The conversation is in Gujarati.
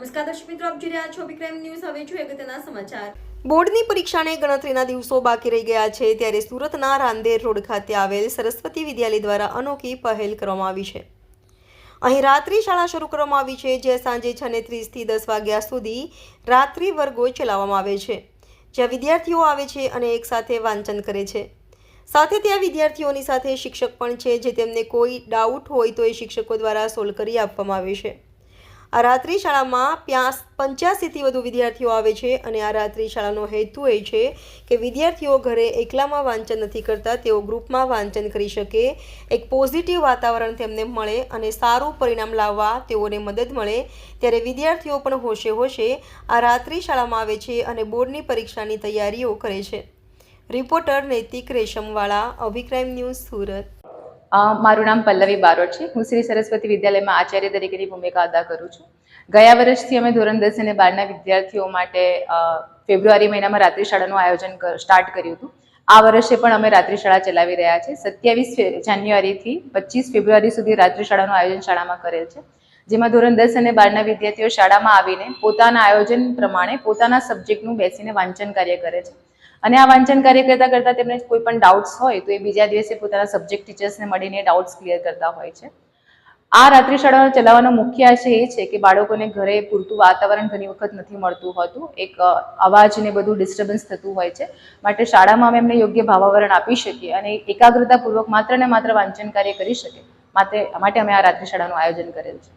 નમસ્કાર દર્શક મિત્રો, આપ જોઈ રહ્યા છો વિક્રમ ન્યૂઝ. હવે જોઈએ અગત્યના સમાચાર. બોર્ડની પરીક્ષાને ગણતરીના દિવસો બાકી રહી ગયા છે ત્યારે સુરતના રાંદેર રોડ ખાતે આવેલ સરસ્વતી વિદ્યાલય દ્વારા અનોખી પહેલ કરવામાં આવી છે. અહીં રાત્રિ શાળા શરૂ કરવામાં આવી છે, જે સાંજે છ ને ત્રીસથી દસ વાગ્યા સુધી રાત્રિ વર્ગો ચલાવવામાં આવે છે. જ્યાં વિદ્યાર્થીઓ આવે છે અને એકસાથે વાંચન કરે છે. સાથે ત્યાં વિદ્યાર્થીઓની સાથે શિક્ષક પણ છે, જે તેમને કોઈ ડાઉટ હોય તો એ શિક્ષકો દ્વારા સોલ્વ કરી આપવામાં આવે છે. આ રાત્રિ શાળામાં પ્યાસ પંચ્યાસીથી વધુ વિદ્યાર્થીઓ આવે છે અને આ રાત્રિ શાળાનો હેતુ એ છે કે વિદ્યાર્થીઓ ઘરે એકલામાં વાંચન નથી કરતા, તેઓ ગ્રુપમાં વાંચન કરી શકે. એક પોઝિટિવ વાતાવરણ તેમને મળે અને સારું પરિણામ લાવવા તેઓને મદદ મળે. ત્યારે વિદ્યાર્થીઓ પણ હોશે હોશે આ રાત્રિ શાળામાં આવે છે અને બોર્ડની પરીક્ષાની તૈયારીઓ કરે છે. રિપોર્ટર નૈતિક રેશમવાળા, અભિક્રાઇમ ન્યૂઝ સુરત. મારું નામ પલ્લવી બારોટ છે. હું શ્રી સરસ્વતી વિદ્યાલયમાં આચાર્ય તરીકેની ભૂમિકા અદા કરું છું. ગયા વર્ષથી અમે ધોરણ દસ અને બારના વિદ્યાર્થીઓ માટે ફેબ્રુઆરી મહિનામાં રાત્રિ શાળાનું આયોજન સ્ટાર્ટ કર્યું હતું. આ વર્ષે પણ અમે રાત્રિ શાળા ચલાવી રહ્યા છે. સત્યાવીસ જાન્યુઆરીથી પચીસ ફેબ્રુઆરી સુધી રાત્રિ શાળાનું આયોજન શાળામાં કરેલ છે. જેમાં ધોરણ દસ અને બારના વિદ્યાર્થીઓ શાળામાં આવીને પોતાના આયોજન પ્રમાણે પોતાના સબ્જેક્ટનું બેસીને વાંચન કાર્ય કરે છે. અને આ વાંચન કાર્ય કરતાં કરતાં તેમને કોઈ પણ ડાઉટ્સ હોય તો એ બીજા દિવસે પોતાના સબ્જેક્ટ ટીચર્સને મળીને ડાઉટ્સ ક્લિયર કરતા હોય છે. આ રાત્રિ શાળાઓ ચલાવવાનો મુખ્ય આશય એ છે કે બાળકોને ઘરે પૂરતું વાતાવરણ ઘણી વખત નથી મળતું હોતું. એક અવાજને બધું ડિસ્ટર્બન્સ થતું હોય છે. માટે શાળામાં અમે એમને યોગ્ય ભાવાવરણ આપી શકીએ અને એકાગ્રતાપૂર્વક માત્ર ને માત્ર વાંચન કાર્ય કરી શકે માટે માટે અમે આ રાત્રિ શાળાનું આયોજન કરેલ છે.